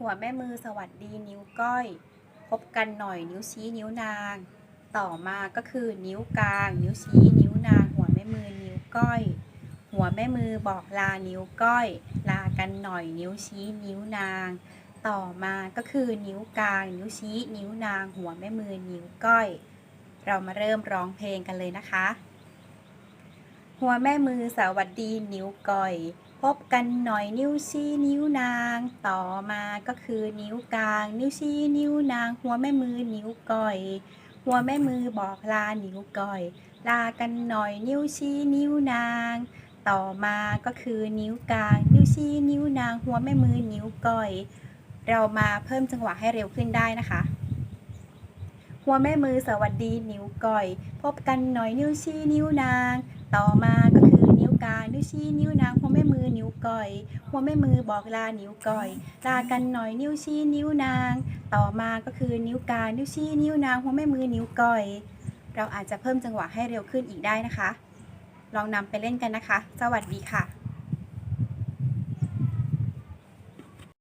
หัวแม่มือสวัสดีนิ้วก้อยพบกันหน่อยนิ้วชี้นิ้วนาง ต่อมาก็คือนิ้วกลาง นิ้วชี้นิ้วนาง หัวแม่มือนิ้วก้อย หัวแม่มือบอกลานิ้วก้อย ลากันหน่อยนิ้วชี้นิ้วนาง ต่อมาก็คือนิ้วกลาง นิ้วชี้นิ้วนาง หัวแม่มือนิ้วก้อย เรามาเริ่มร้องเพลงกันเลยนะคะ หัวแม่มือสวัสดีนิ้วก้อย พบกันหน่อยนิ้วชี้นิ้วนางต่อมาก็คือนิ้วกลาง นิ้วชี้นิ้วนาง หัวแม่มือนิ้วก้อย หัวแม่มือบอกลานิ้วก้อย ลากันหน่อยนิ้วชี้นิ้วนาง ต่อมาก็คือนิ้วกลาง นิ้วชี้นิ้วนาง หัวแม่มือนิ้วก้อย เรามาเพิ่มจังหวะให้เร็วขึ้นได้นะคะหัวแม่มือสวัสดีนิ้วก้อย พบกันหน่อยนิ้วชี้นิ้วนาง ต่อมาก็ กลางนิ้วชี้นิ้วนางหัวแม่มือนิ้วก้อยหัวแม่มือบอกลานิ้วก้อยลากันหน่อยนิ้วชี้นิ้วนาง ต่อมาก็คือนิ้วกลางนิ้วชี้นิ้วนางหัวแม่มือนิ้วก้อย เราอาจจะเพิ่มจังหวะให้เร็วขึ้นอีกได้นะคะ ลองนำไปเล่นกันนะคะ สวัสดีค่ะ